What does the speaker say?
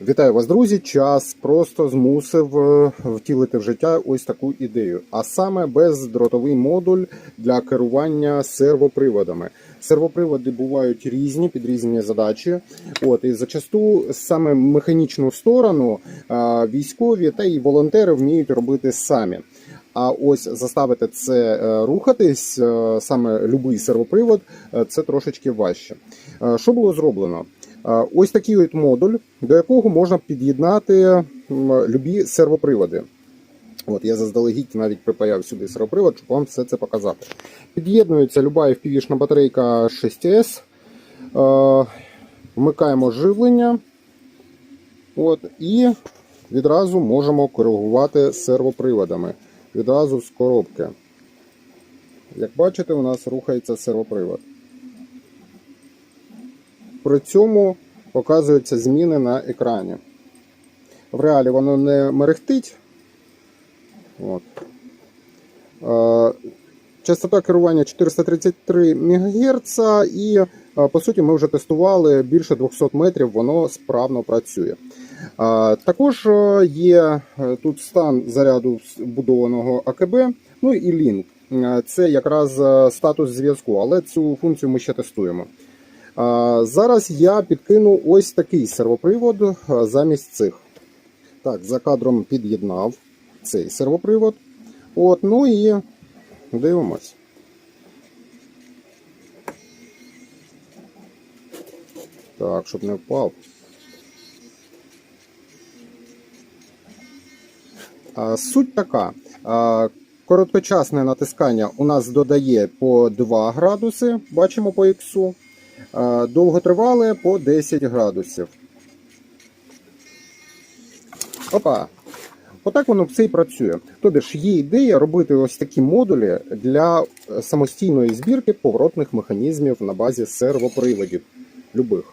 Вітаю вас, друзі! Час просто змусив е, втілити в життя ось таку ідею, а саме бездротовий модуль для керування сервоприводами. Сервоприводи бувають різні під різні задачі. От і зачасту саме механічну сторону е, військові та й волонтери вміють робити самі. А ось заставити це е, рухатись, саме любий сервопривод, це трошечки важче. Що було зроблено? Ось такий от модуль, до якого можна під'єднати любі сервоприводи. От я заздалегідь навіть припаяв сюди сервопривод, щоб вам все це показати. Під'єднується люба FPV-шна батарейка 6S. Е, Вмикаємо живлення. От, і відразу можемо коригувати сервоприводами. Відразу з коробки. Як бачите, у нас рухається сервопривод. При цьому показуються зміни на екрані. В реалі воно не мерехтить. От. Е, Частота керування 433 МГц, і е, по суті ми вже тестували більше 200 метрів, воно справно працює. Е, Також є тут стан заряду вбудованого АКБ, ну і лінк. Це якраз статус зв'язку, але цю функцію ми ще тестуємо. Зараз я підкину ось такий сервопривод замість цих. Так, за кадром під'єднав цей сервопривод. От, ну і дивимось. Так, щоб не впав. Суть така. Короткочасне натискання у нас додає по 2 градуси, бачимо по іксу. Довготривале по 10 градусів. Опа. Отак воно все і працює. Тобто ж є ідея робити ось такі модулі для е, самостійної збірки поворотних механізмів на базі сервоприводів любих.